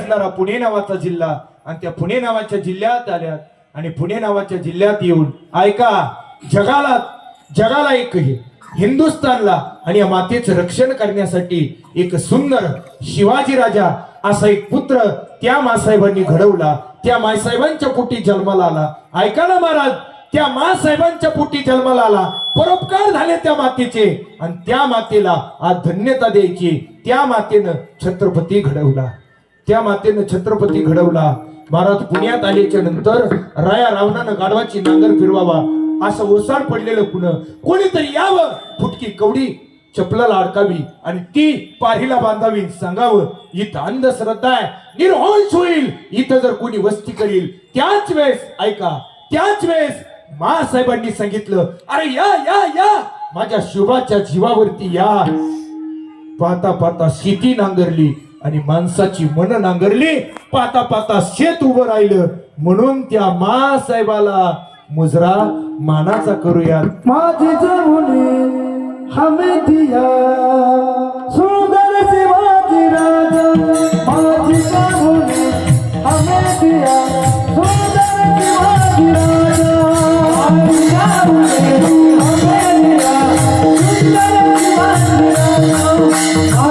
असणारा पुणे नावाचा जिल्हा आणि त्या पुणे नावाच्या जिल्ह्यात आल्यात आणि पुणे नावाच्या जिल्ह्यात येऊन ऐका जगाला जगाला एक हे हिंदुस्थानला आणि या मातेचं रक्षण करण्यासाठी एक सुंदर शिवाजी राजा असा एक पुत्र त्या मासाहेबांनी घडवला. त्या मायसाहेबांच्या पोटी जन्माला आला. ऐका ना महाराज त्या मासाहेबांच्या पोटी जन्माला आला. परोपकार झाले त्या मातेचे आणि त्या मातेला आज धन्यता द्यायची. त्या मातेनं छत्रपती घडवला. त्या मातेनं छत्रपती घडवला. महाराज पुण्यात आल्याच्यानंतर राया रावणानं गाढवाची नांगर फिरवावा. असं ओसाड पडलेलं पुणं कोणीतरी यावं? फुटकी कवडी चपलाला अडकावी आणि ती पारीला बांधावी. सांगावं इथं अंधश्रद्धा आहे. निर्होंश होईल. इथं जर कोणी वस्ती करील त्याच वेळेस ऐका त्याच वेळेस मासाहेबांनी सांगितलं अरे या या या माझ्या शुभाच्या जीवावरती या. पाहता पाहता शेती नांगरली. आणि माणसाची मन नांगरली पाता पाता शेत उभं राहिलं. म्हणून त्या मा साहेबाला मुजरा मानाचा करूयात माझी जमुनी हमे दिया सुंदर शिवाजी राजा. माझी जमुनी हमे दिया सुंदर शिवाजी राजा. माझी जमुने हमें दिया सुंदर शिवाजी राजा.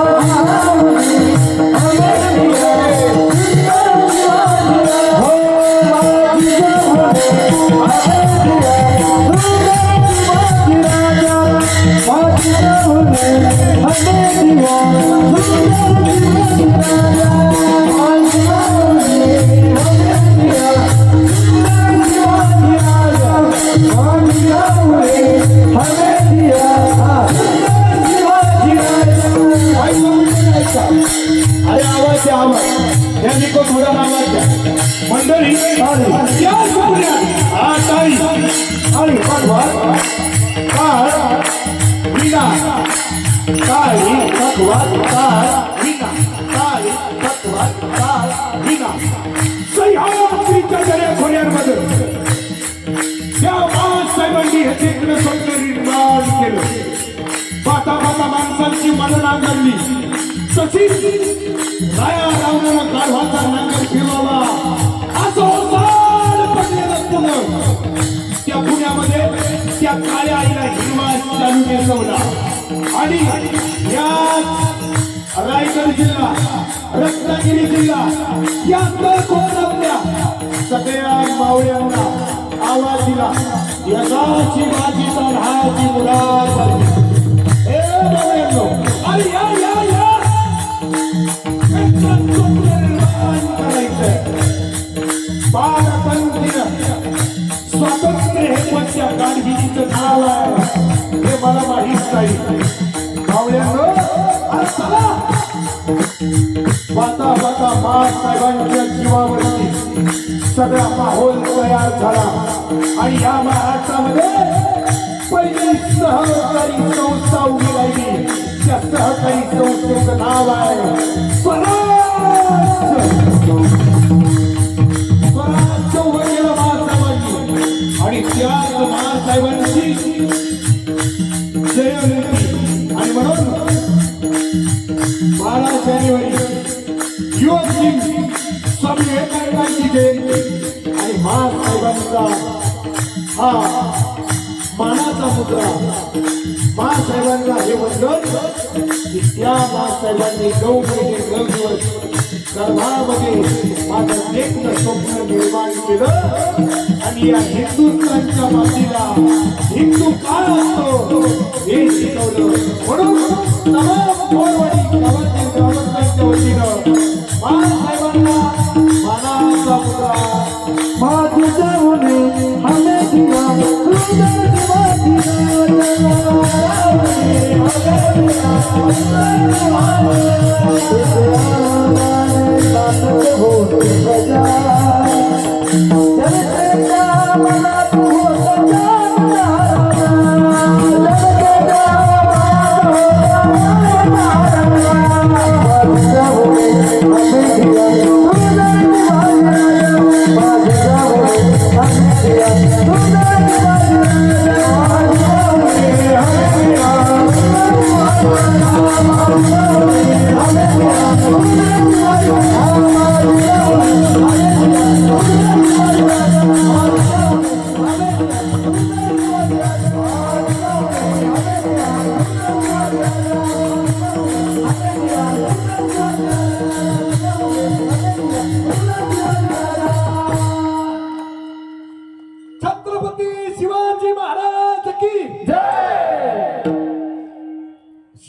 मंडळी या सुपुऱ्यात. हा ताई आणि भगवा काळ विना ताई भगवा काळ विना ताई भगवा काळ विना सह्याद्रीच्या दऱ्या खोऱ्यांमध्ये त्या बाळासाहेबांनी हे चित्र सौंदर्य निर्माण केलं पाता पाता माणसांची मन नांगरली तशीच राया रावणाला नांगर फिरवावा असं ओसाड पडलेलं पुणं त्या पुण्यामध्ये त्या काळ्या आईला हिरवा चालू नेसवला आणि या रायगड जिल्हा रत्नागिरी जिल्हा या कोकणातल्या सगळ्या मावळ्यांना आवाज दिला. यशाची माझी तर हाची मुलाखत. बालपंथीनं स्वातंत्र्य हे कोणत्या गाडगिरीचं नाव आहे हे मला माहीत नाही. जीवावरती सगळा माहोल तयार झाला. आणि या महाराष्ट्रामध्ये पहिली सहकारी संस्था आणि म्हणून बारा जानेवारी युवक दिन स्वामी विवेकानंदांची जयंती आणि महासाहेबांचा हा मानाचा मुद्रा. महासाहेबांना हे वंदन. की त्या महासाहेबांनी नऊ महिने नऊ दिवस गर्भामध्ये माझं लेखन स्वप्न निर्माण केलं. आणि या हिंदुस्थानच्या मातीला हिंदू काय असतो. हे शिकवलं. म्हणून तमाम मोरवाडी गावातील ग्रामस्थांच्या वतीनं महासाहेबांना मानाचा मुद्रा. माझी जमुने हमें दिया सुंदर शिवाजी राजा